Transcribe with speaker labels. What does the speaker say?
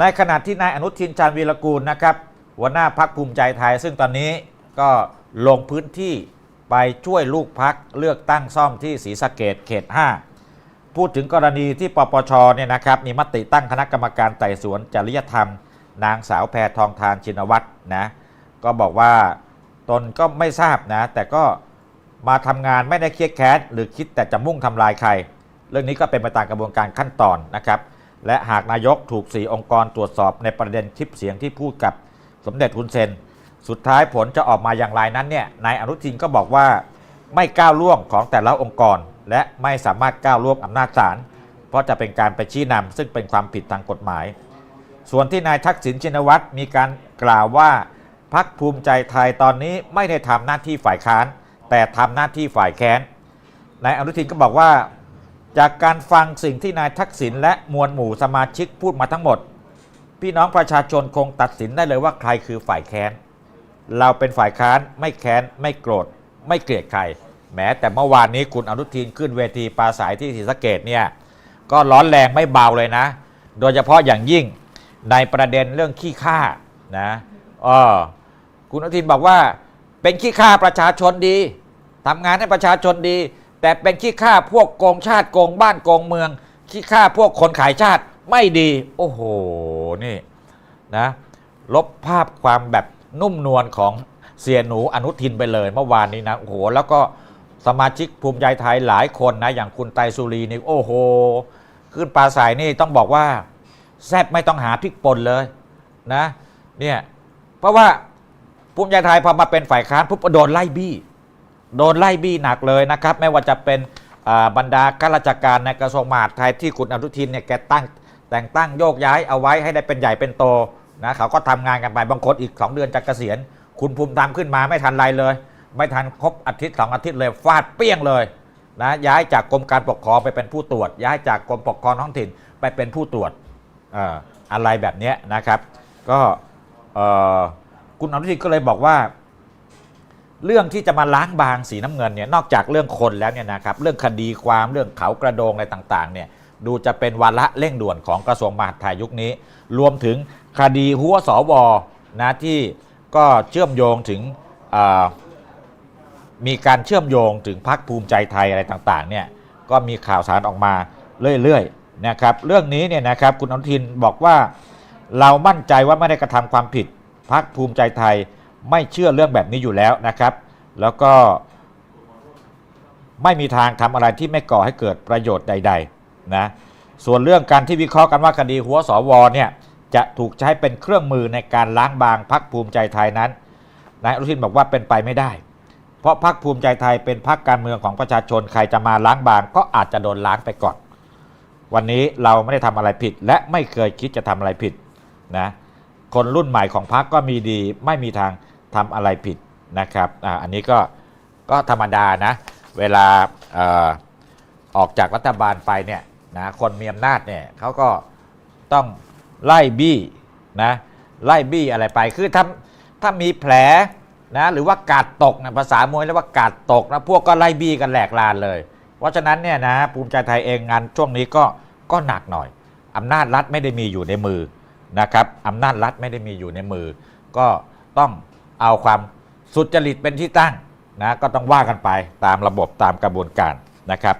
Speaker 1: ในขณะที่นายอนุทินชาญวีรกูลนะครับหัวหน้าพักภูมิใจไทย ซึ่งตอนนี้ก็ลงพื้นที่ไปช่วยลูกพักเลือกตั้งซ่อมที่ศรีสะเกดเขต 5 พูดถึงกรณีที่ปปชเนี่ยนะครับมีมติตั้งคณะกรรมการไต่สวนจริยธรรม นางสาวแพทองทานชินวัตรนะก็บอกว่าตนก็ไม่ทราบนะ แต่ก็มาทำงานไม่ได้เครียดแค้นหรือคิดแต่จะมุ่งทำลายใคร เรื่องนี้ก็เป็นไปตามกระบวนการขั้นตอนนะครับ และหากนายกถูก 4 องค์กรตรวจสอบในประเด็นคลิปเสียงที่พูดกับสมเด็จฮุนเซน สุดท้ายผลจะออกมาอย่างไรนั้นเนี่ยนายอนุทินก็บอกว่า ไม่ก้าวล่วงของแต่ละองค์กร และไม่สามารถก้าวล่วงอำนาจศาลเพราะจะเป็นการไปชี้นำซึ่งเป็นความผิดทางกฎหมาย ส่วนที่นายทักษิณชินวัตรมีการกล่าวว่าพักภูมิใจไทยตอนนี้ไม่ได้ทำหน้าที่ฝ่ายค้าน แต่ทำหน้าที่ฝ่ายแค้นนายอนุทินก็บอกว่า จากการฟังสิ่งที่นายทักษิณและมวลหมู่สมาชิกพูดมาทั้งหมด พี่น้องประชาชนคงตัดสินได้เลยว่าใครคือฝ่ายแค้น เราเป็นฝ่ายค้านไม่แค้น ไม่โกรธ ไม่เกลียดใคร แม้แต่เมื่อวานนี้คุณอนุทินขึ้นเวทีปราศัยที่ศรีสะเกดเนี่ยก็ร้อนแรงไม่เบาเลยนะ โดยเฉพาะอย่างยิ่งในประเด็นเรื่องขี้ข้านะอ๋อคุณอนุทินบอกว่าเป็นขี้ข้าประชาชนดีทำงานให้ประชาชนดี แต่เป็นขี้ข้าพวกโกงชาติโกงบ้านโกงเมือง ขี้ข้าพวกคนขายชาติไม่ดี โอ้โหนี่นะลบภาพความแบบนุ่มนวลของเสียหนูอนุทินไปเลยเมื่อวานนี้นะโอ้โหแล้วก็สมาชิกภูมิใจไทยหลายคนนะ อย่างคุณไตสุรีนี่โอ้โห ขึ้นปลาใสนี่ต้องบอกว่า แซบไม่ต้องหาพริกป่นเลยนะเนี่ยเพราะว่าภูมิใจไทยพอมาเป็นฝ่ายค้านปุ๊บโดนไล่บี้ โดนไล่บี้หนักเลยนะครับ ไม่ว่าจะเป็นบรรดาข้าราชการในกระทรวงมหาดไทยที่คุณอนุทินเนี่ยแกตั้งแต่งตั้งโยกย้ายเอาไว้ให้ได้เป็นใหญ่เป็นโตนะเขาก็ทำงานกันไปบางคนอีก 2 เดือนจะเกษียณ คุณภูมิธรรมขึ้นมาไม่ทันไรเลย ไม่ทันครบอาทิตย์สองอาทิตย์เลยฟาดเปี้ยงเลยนะย้ายจากกรมการปกครองไปเป็นผู้ตรวจ ย้ายจากกรมปกครองท้องถิ่นไปเป็นผู้ตรวจอะไรแบบนี้นะครับ ก็คุณอนุทินก็เลยบอกว่า เรื่องที่จะมาล้างบางสีน้ำเงินเนี่ยนอกจากเรื่องคนแล้วเนี่ยนะครับเรื่องคดีความเรื่องเขากระโดงอะไรต่างๆเนี่ยดูจะเป็นวาระเร่งด่วนของกระทรวงมหาดไทยยุคนี้ รวมถึงคดีหัวสวนะที่ก็เชื่อมโยงถึงมีการเชื่อมโยงถึงพรรคภูมิใจไทยอะไรต่างๆเนี่ยก็มีข่าวสารออกมาเรื่อยๆนะครับเรื่องนี้เนี่ยนะครับคุณอนุทินบอกว่า เรามั่นใจว่าไม่ได้กระทำความผิดพรรคภูมิใจไทย ไม่เชื่อเรื่องแบบนี้อยู่แล้วนะครับ แล้วก็ไม่มีทางทำอะไรที่ไม่ก่อให้เกิดประโยชน์ใด ๆ นะ ส่วนเรื่องการที่วิเคราะห์กันว่าคดีหัวสวเนี่ยจะถูกใช้เป็นเครื่องมือในการล้างบางพรรคภูมิใจไทยนั้น นายอนุทินบอกว่าเป็นไปไม่ได้ เพราะพรรคภูมิใจไทยเป็นพรรคการเมืองของประชาชนใครจะมาล้างบาง ก็อาจจะโดนล้างไปก่อน วันนี้เราไม่ได้ทำอะไรผิด และไม่เคยคิดจะทำอะไรผิดนะ คนรุ่นใหม่ของพรรคก็มีดีไม่มีทาง ทำอะไรผิดนะครับออันนี้ก็ก็ธรรมดานะ เวลาออออกจากรัฐบาลไปเนี่ยนะคนมีอำนาจเนี่ยเขาก็ต้องไล่บี้นะไล่บี้อะไรไปคือถ้าถ้ามีแผลนะหรือว่ากาดตกนะภาษามวยเรียกว่ากาดตกนะพวกก็ไล่บี้กันแหลกลานเลย เพราะฉะนั้นเนี่ยนะภูมิใจไทยเองงานช่วงนี้ก็ก็หนักหน่อยอำนาจรัฐไม่ได้มีอยู่ในมือนะครับอำนาจรัฐไม่ได้มีอยู่ในมือ ก็ต้อง เอาความสุจริตเป็นที่ตั้งนะก็ต้องว่ากันไปตามระบบตามกระบวนการนะครับ